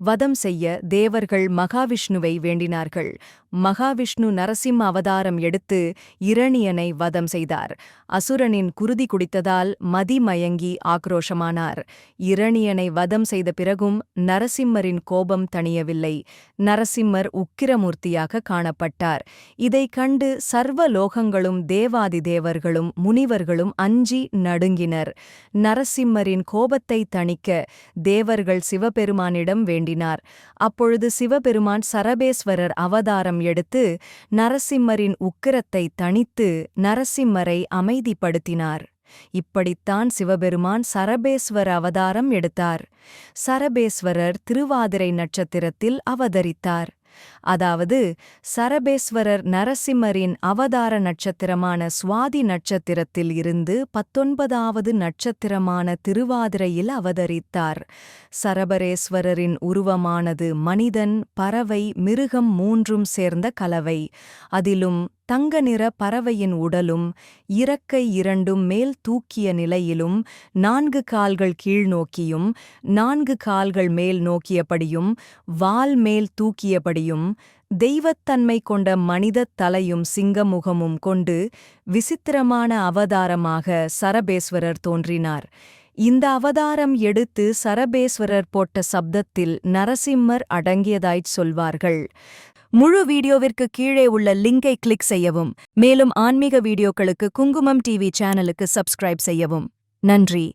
வதம் செய்ய தேவர்கள் மகாவிஷ்ணுவை வேண்டினார்கள். மகாவிஷ்ணு நரசிம்ம அவதாரம் எடுத்து இரணியனை வதம் செய்தார். அசுரனின் குருதி குடித்ததால் மதிமயங்கி ஆக்ரோஷமானார். இரணியனை வதம் செய்த பிறகும் நரசிம்மரின் கோபம் தணியவில்லை. நரசிம்மர் உக்கிரமூர்த்தியாக காணப்பட்டார். இதைக் கண்டு சர்வ லோகங்களும் தேவாதி தேவர்களும் முனிவர்களும் அஞ்சி நடுங்கினர். நரசிம்மரின் கோபத்தை தணிக்க தேவர்கள் சிவபெருமானிடம் வேண்டினார். அப்பொழுது சிவபெருமான் சரபேஸ்வரர் அவதாரம் எடுத்து நரசிம்மரின் உக்கிரத்தை தணித்து நரசிம்மரை அமைதிப்படுத்தினார். இப்படித்தான் சிவபெருமான் சரபேஸ்வர அவதாரம் எடுத்தார். சரபேஸ்வரர் திருவாதிரை நட்சத்திரத்தில் அவதரித்தார். அதாவது சரபேஸ்வரர் நரசிம்மரின் அவதார நட்சத்திரமான சுவாதி நட்சத்திரத்தில் இருந்து பத்தொன்பதாவது நட்சத்திரமான திருவாதிரையில் அவதரித்தார். சரபரேஸ்வரரின் உருவமானது மனிதன் பறவை மிருகம் மூன்றும் சேர்ந்த கலவை. அதிலும் தங்க நிற பறவையின் உடலும் இறக்கை இரண்டும் மேல் தூக்கிய நிலையிலும் நான்கு கால்கள் கீழ் நோக்கியும் நான்கு கால்கள் மேல் நோக்கியபடியும் வால் மேல் தூக்கியபடியும் தெய்வத்தன்மை கொண்ட மனிதத் தலையும் சிங்கமுகமும் கொண்டு விசித்திரமான அவதாரமாக சரபேஸ்வரர் தோன்றினார். இந்த அவதாரம் எடுத்து சரபேஸ்வரர் போட்ட சப்தத்தில் நரசிம்மர் அடங்கியதாய்ச் சொல்வார்கள். முழு வீடியோவிற்கு கீழே உள்ள லிங்கை கிளிக் செய்யவும் மேலும் ஆன்மீக வீடியோக்களுக்கு குங்குமம் டிவி சேனலுக்கு சப்ஸ்கிரைப் செய்யவும். நன்றி.